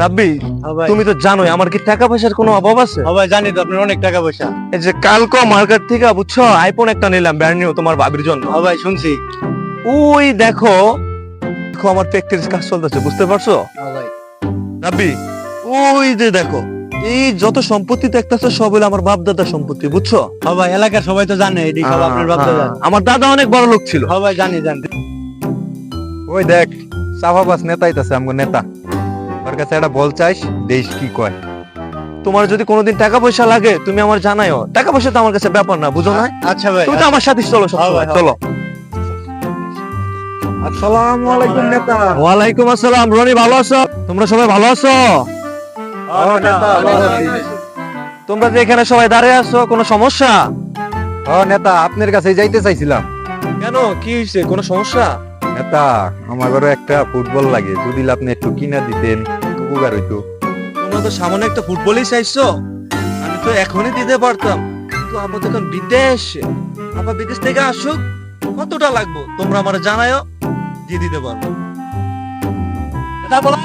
রাব্বি হ্যাঁ তুমি তো জানোই আমার কি টাকা পয়সার কোনো অভাব আছে? হ্যাঁ ভাই জানি তো আপনার অনেক টাকা পয়সা। এই যে কালকে মার্কেট থেকে বুঝছ আইফোন একটা নিলাম ব্র্যান্ড নিউ তোমার ভাবির জন্য। হ্যাঁ ভাই শুনছি। ওই দেখো দেখো আমার ফ্যাক্টরির কাজ চলতেছে বুঝতে পারছ? রাব্বি ওই যে দেখো এই যত সম্পত্তি দেখতেছো সব হলো আমার বাপ দাদার সম্পত্তি বুঝছ? ভাই এলাকার সবাই তো জানে এটি সব আপনার বাপ দাদা আমার দাদা অনেক বড় লোক ছিল। ভাই জানি জানি। ওই দেখ সাফাবাস নেতা আইতাছে আমগো নেতা। তোর কাছে একটা বল চাইস দেশ কি কয়। তোমার যদি কোনোদিন টাকা পয়সা লাগে তুমি আমার জানাইও। টাকা পয়সা তো আমার কাছে ব্যাপার না বুঝো না? আচ্ছা ভাই তুমি তো আমার সাথে চলো হ্যাঁ হ্যাঁ। চলো। আসসালামু আলাইকুম নেতা। ওয়ালাইকুম আসসালাম রনি ভালো আছো? তোমরা সবাই ভালো আছো? হ্যাঁ, নেতা, ভালো আছি। তোমরা যে এখানে সবাই দাঁড়িয়ে আছো কোনো সমস্যা? ও নেতা আপনার কাছে যাইতে চাইছিলাম। কেন? কি হয়েছে কোনো সমস্যা? নেতা আমার ঘরে একটা ফুটবল লাগে। যদি আপনি একটু কিনা দিতেন উপকার হইতো। তোমরা তো সামান্য একটা ফুটবলই চাইছো। আমি তো এখনই দিতে পারতাম। কিন্তু আমার এখন বিদেশ আবার বিদেশ থেকে আসুক, কতটা লাগবো? তোমরা আমার জানায়ও দিয়ে দিতে পারব। এটা বলা